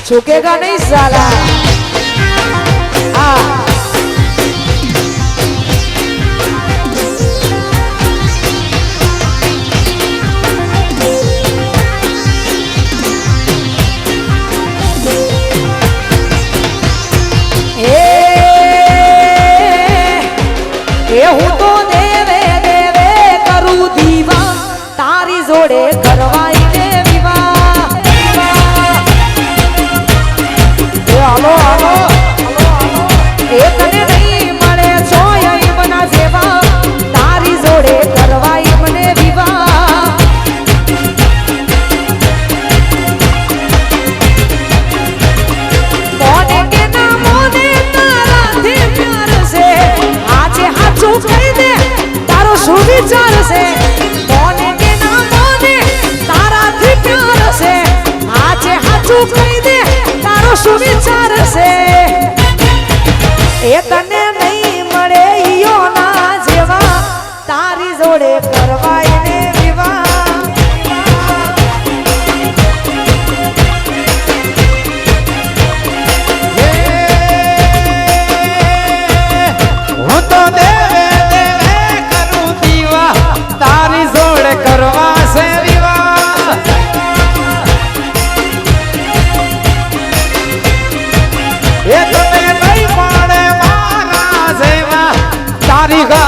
झुकेगा नहीं साला हाँ એ એ હું તો દેવે હાચું કહી દે? તારો સુવિચાર છે એ તને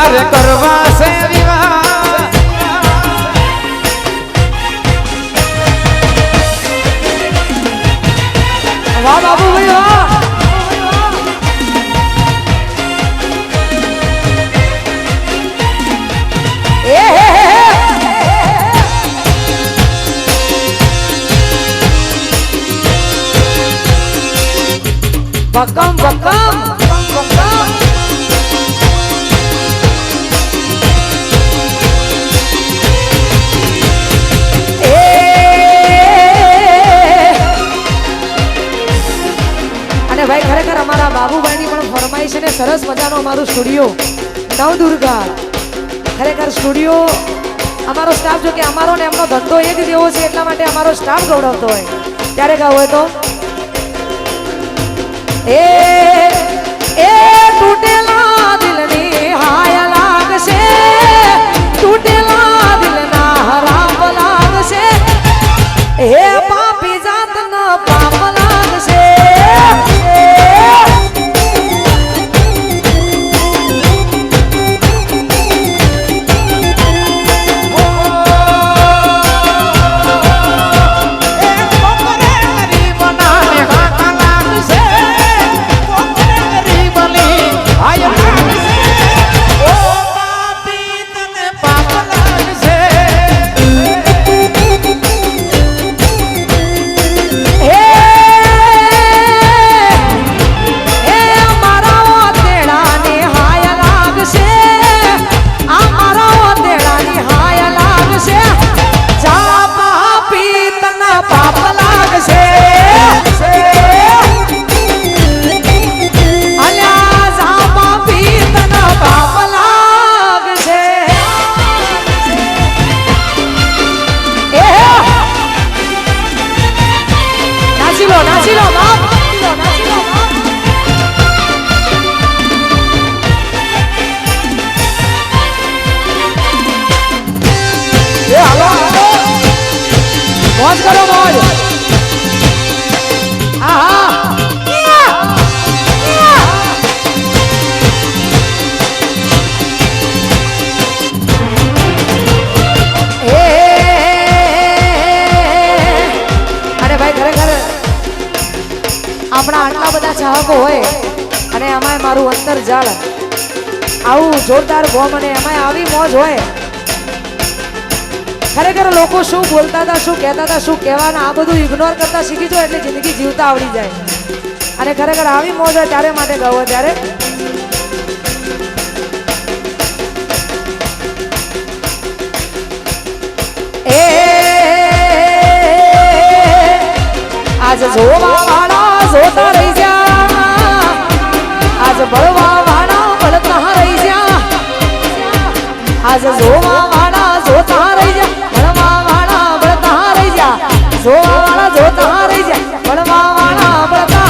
તારી ઘર કરવા છે વિવાહ વાહ બાબુ ભાઈ વાહ એ હે અને ભાઈ ખરેખર અમારા બાબુભાઈની પણ ફરમાઈશ છે ને સરસ મજાનો અમારું સ્ટુડિયો. નવદુર્ગા ખરેખર સ્ટુડિયો અમારો સ્ટાફ જો કે અમારો ને એમનો ધંધો એક જેવો છે એટલા માટે અમારો સ્ટાફ ગૌરવતો હોય. ત્યારે ગાવ હોય તો? એ એ તૂટેલા બધા હોય અને એમાંય મારું અંતર જાળ. આવું જોરદાર બોમ અને એમાંય આવી મોજ હોય. ખરેખર લોકો શું બોલતા હતા, શું કહેતા હતા, શું કહેવાના, આ બધું ઇગ્નોર કરતા શીખી જો એટલે જિંદગી જીવતા આવડી જાય. અને ખરેખર આવી મોજ હોય ત્યારે માટે ગયો ત્યારે આજ જોવા વાળા જોતા રહી જા. આજ બળવા વાળા બળતા રહી જા આજ જોવા વાળા જોતા રહી જા બળવા વાળા બળતા રહી જા જોવા વાળા જોતા રહી જા બળવા વાળા બળતા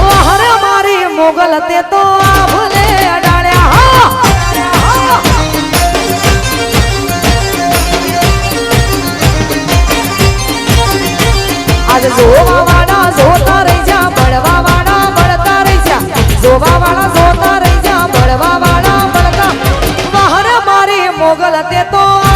ઓ મારી મોગલ તે તો ભલે આજ જોવા જોવા વાળા જોતા રહી જા મળવા વાળા મળતા વહર મારી મોગલ તે તો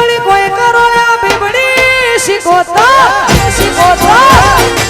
બિબડી કોઈ કરો આ બિબડી શીખો તો. શીખો તો.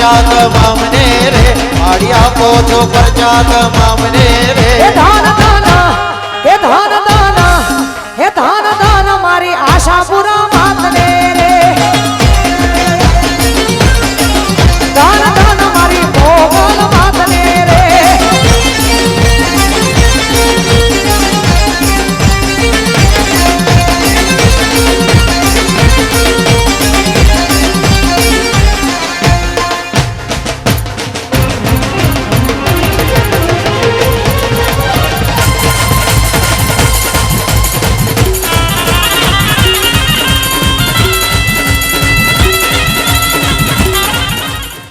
પરચાત મામને રે આડિયા પોથો પરચાત મામને રે.